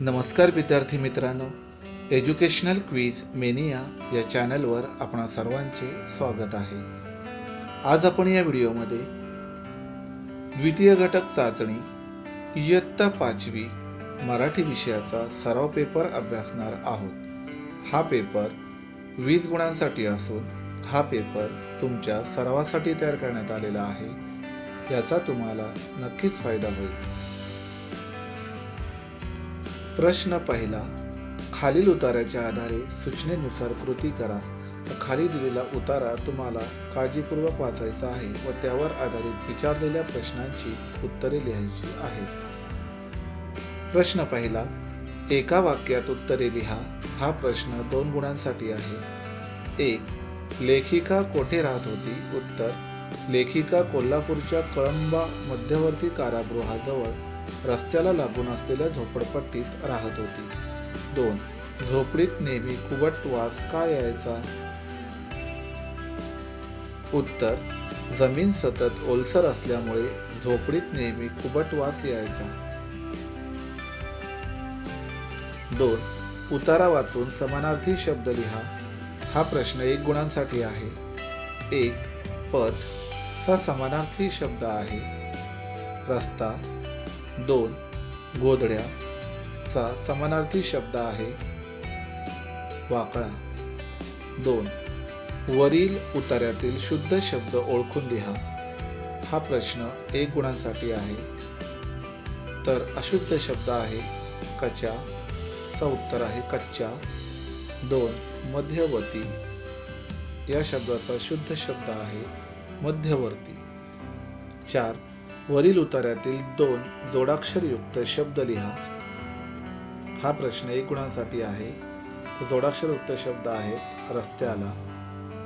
नमस्कार विद्यार्थी मित्रांनो. एज्युकेशनल क्वीज मेनिया या चॅनलवर आपणा सर्वांचे स्वागत आहे. आज आपण या व्हिडिओमध्ये द्वितीय घटक चाचणी इयत्ता पाचवी मराठी विषयाचा सराव पेपर अभ्यासणार आहोत. हा पेपर वीस गुणांसाठी असून हा पेपर तुमच्या सरावासाठी तयार करण्यात आलेला आहे. याचा तुम्हाला नक्कीच फायदा होईल. प्रश्न पहिला खालील उताराच्या आधारे सूचनेनुसार कृती करा. तर खाली दिलेला उतारा तुम्हाला काळजीपूर्वक वाचायचा आहे व त्यावर आधारित विचारलेल्या प्रश्नांची उत्तरे लिहायची आहेत. प्रश्न पहिला एका वाक्यात उत्तरे लिहा. हा प्रश्न दोन गुणांसाठी आहे. एक लेखिका कोठे राहत होती? उत्तर लेखिका कोल्हापूरच्या कळंबा मध्यवर्ती कारागृहाजवळ रस्त्याला लागून असलेल्या झोपडपट्टीत राहत होती. दोन झोपडीत नेहमी कुबट वास का यायचा? उत्तर जमीन सतत ओलसर असल्यामुळे झोपडीत नेहमी कुबट वास यायचा. दोन उतारा वाचून समानार्थी शब्द लिहा. हा प्रश्न एक गुणांसाठी आहे. एक पथ चा समानार्थी शब्द आहे. रस्ता दोन गोधड्याचा समानार्थी शब्द आहे. वाकळा. दोन वरील उतार्यातील शुद्ध शब्द ओळखून लिहा. हा प्रश्न एक गुणांसाठी आहे. तर अशुद्ध शब्द आहे कच्या. चा उत्तर आहे कच्च्या दोन मध्यवर्ती. या शब्दाचा शुद्ध शब्द आहे मध्यवर्ती. चार वरील उतार्यातील दोन जोडाक्षरयुक्त शब्द लिहा. हा प्रश्न एक गुणांसाठी आहे. तर जोडाक्षरयुक्त शब्द आहेत रस्त्याला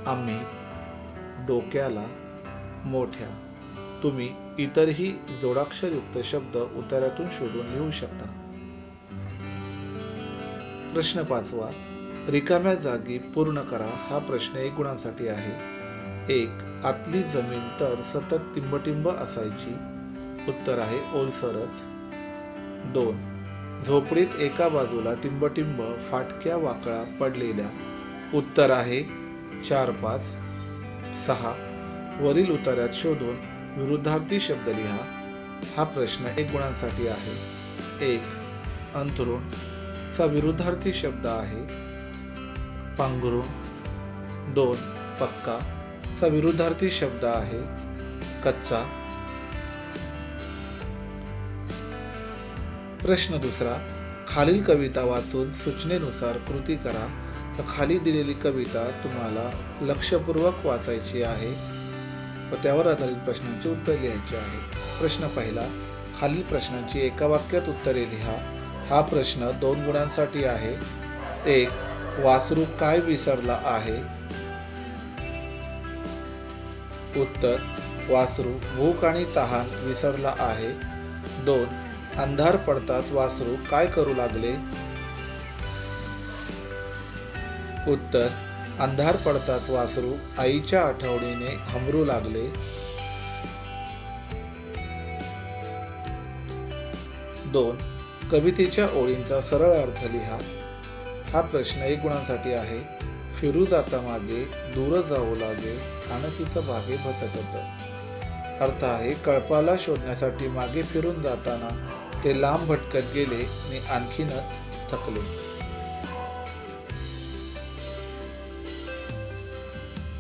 आम्ही डोक्याला मोठ्या. तुम्ही इतरही जोडाक्षरयुक्त शब्द उतार्यातून शोधून लिहू शकता. प्रश्न पाचवा. रिकाम्या जागी पूर्ण करा. हा प्रश्न एक गुणांसाठी आहे. एक आतली जमीन तर सतत टिंबटिंब असायची. उत्तर आहे ओलसरच. दोन. झोपडीत एका बाजूला टिंबटिंब फाटक्या वाकळा पडलेल्या. उत्तर आहे चार पाच सहा. वरील उतार्यात शोधून विरुद्धार्थी शब्द लिहा. हा प्रश्न एक गुणांसाठी आहे. एक. अंथरुण. चा विरुद्धार्थी शब्द आहे. पांघरुण. दोन. पक्का. चा विरुद्धार्थी शब्द आहे. कच्चा. प्रश्न दुसरा खालील कविता वाचून सूचनेनुसार कृती करा. तर खाली दिलेली कविता तुम्हाला लक्षपूर्वक वाचायची आहे. व त्यावर आधारित प्रश्नांची उत्तर लिहायची आहेत प्रश्न पहिला खालील प्रश्नांची एका वाक्यात उत्तरे लिहा. हा प्रश्न दोन गुणांसाठी आहे. एक वासरू काय विसरला आहे? उत्तर वासरू भूक आणि तहान विसरला आहे. दोन अंधार पडताच वासरू. काय करू लागले? उत्तर अंधार पडताच वासरू. आईच्या आठवणीने हमरू लागले. दोन कवितेच्या ओळींचा सरळ अर्थ लिहा. हा प्रश्न एक गुणांसाठी आहे. फिरू जाता मागे दूर जाऊ लागे आणखीचं भागे भटकत. अर्थ आहे कळपाला शोधण्यासाठी मागे फिरून जाताना ते लांब भटकत गेले आणि आणखीनच थकले.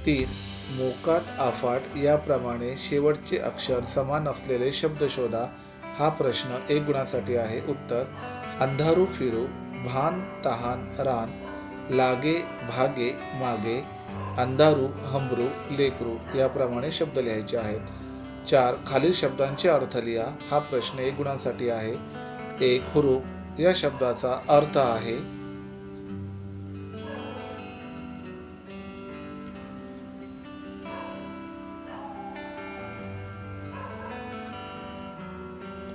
तीन मोकाट आफाट याप्रमाणे शेवटचे अक्षर समान असलेले शब्द शोधा. हा प्रश्न एक गुणासाठी आहे. उत्तर अंधारू फिरू भान तहान रान लागे भागे मागे अंधारू हमरू लेकरू याप्रमाणे शब्द लिहायचे आहेत. चार खालील शब्दांचे अर्थ लिहा. हा प्रश्न एक गुणांसाठी आहे. एक हुरूप. या शब्दाचा अर्थ आहे.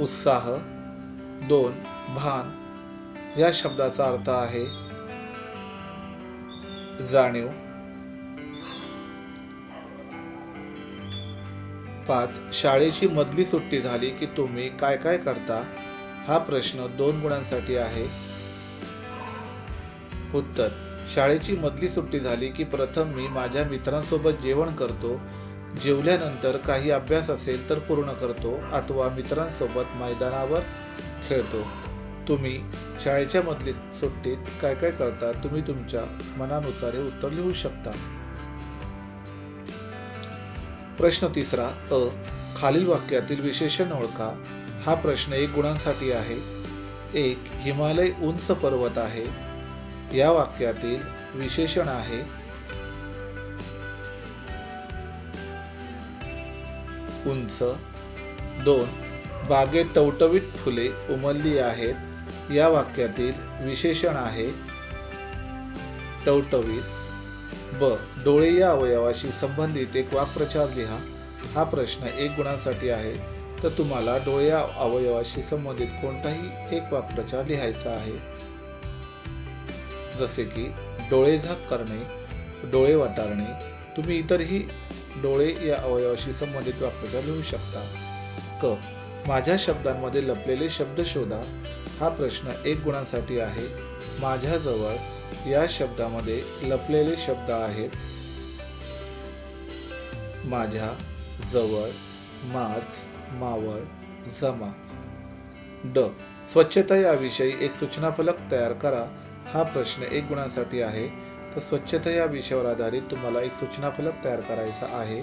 उत्साह. दोन भान. या शब्दाचा अर्थ आहे. जाणीव. पाच शाळेची मधली सुट्टी झाली की तुम्ही काय काय करता? हा प्रश्न दोन गुणांसाठी आहे. उत्तर. शाळेची मधली सुट्टी झाली की प्रथम मी माझ्या मित्रांसोबत जेवण करतो. जेवल्यानंतर काही अभ्यास असेल तर पूर्ण करतो अथवा मित्रांसोबत मैदानावर खेळतो. तुम्ही शाळेच्या मधली सुट्टीत काय काय करता? तुम्ही तुमच्या मनानुसार हे उत्तर लिहू शकता. प्रश्न तिसरा अ खालील वाक्यातील विशेषण ओळखा. हा प्रश्न एक गुणांसाठी आहे. एक हिमालय उंच पर्वत आहे. या वाक्यातील विशेषण आहे. उंच. दोन बागेत टवटवीत फुले उमलली आहेत. या वाक्यातील विशेषण आहे. टवटवीत. ब डोळे या अवयवाशी संबंधित एक वाक्प्रचार लिहा. हा प्रश्न एक गुणांसाठी आहे. तर तुम्हाला डोळे या अवयवाशी संबंधित कोणताही एक वाक्प्रचार लिहायचा आहे. जसे की डोळे झाक करणे डोळे वाटारणे. तुम्ही इतरही डोळे या अवयवाशी संबंधित वाक्प्रचार लिहू शकता. क माझ्या शब्दांमध्ये लपलेले शब्द शोधा. हा प्रश्न एक गुणांसाठी आहे. माझ्याजवळ या शब्दामध्ये लपलेले शब्द आहेत. माझ्या जवळ माझ मावळ जमा. ड. स्वच्छता याविषयी एक सूचना फलक तयार करा. हा प्रश्न एक गुणांसाठी आहे. तर स्वच्छता या विषयावर आधारित तुम्हाला एक सूचना फलक तयार करायचा आहे.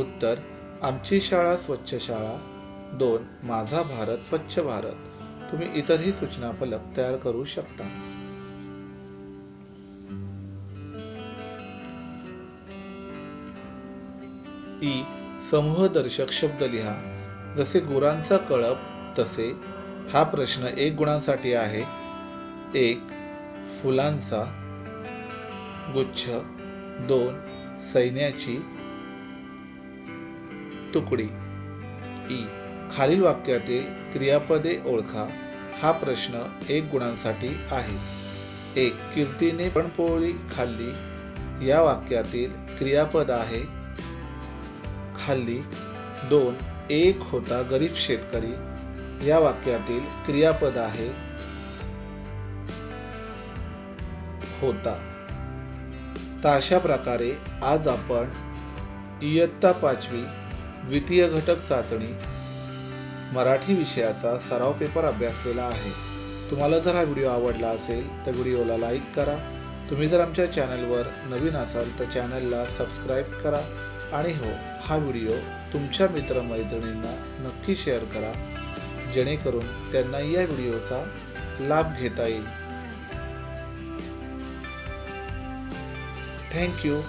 उत्तर. आमची शाळा स्वच्छ शाळा. दोन माझा भारत स्वच्छ भारत. तुम्ही इतरही सूचना फलक तयार करू शकता. ई समूहदर्शक शब्द लिहा. जसे गुरांचा कळप तसे हा प्रश्न एक गुणांसाठी आहे. एक फुलांचा. गुच्छ. दोन सैन्याची. तुकडी. ई खालील वाक्यातील क्रियापदे ओळखा. हा प्रश्न एक गुणांसाठी आहे. एक कीर्तीने पणपोळी खाल्ली. या वाक्यातील क्रियापद आहे खाल्ली. दोन एक होता गरीब शेतकरी. या वाक्यातील क्रियापद आहे होता. तर अशा प्रकारे आज आपण इयत्ता पाचवी द्वितीय घटक चाचणी मराठी विषयाचा सराव पेपर अभ्यासलेला आहे. तुम्हाला जर हा व्हिडिओ आवडला असेल तर व्हिडिओला लाईक करा. तुम्ही जर आमच्या चॅनलवर नवीन असाल तर चॅनलला सबस्क्राईब करा. आणि हो हा व्हिडिओ तुमच्या मित्रमैत्रिणींना नक्की शेअर करा. जेणेकरून त्यांना या व्हिडिओचा लाभ घेता येईल. थँक्यू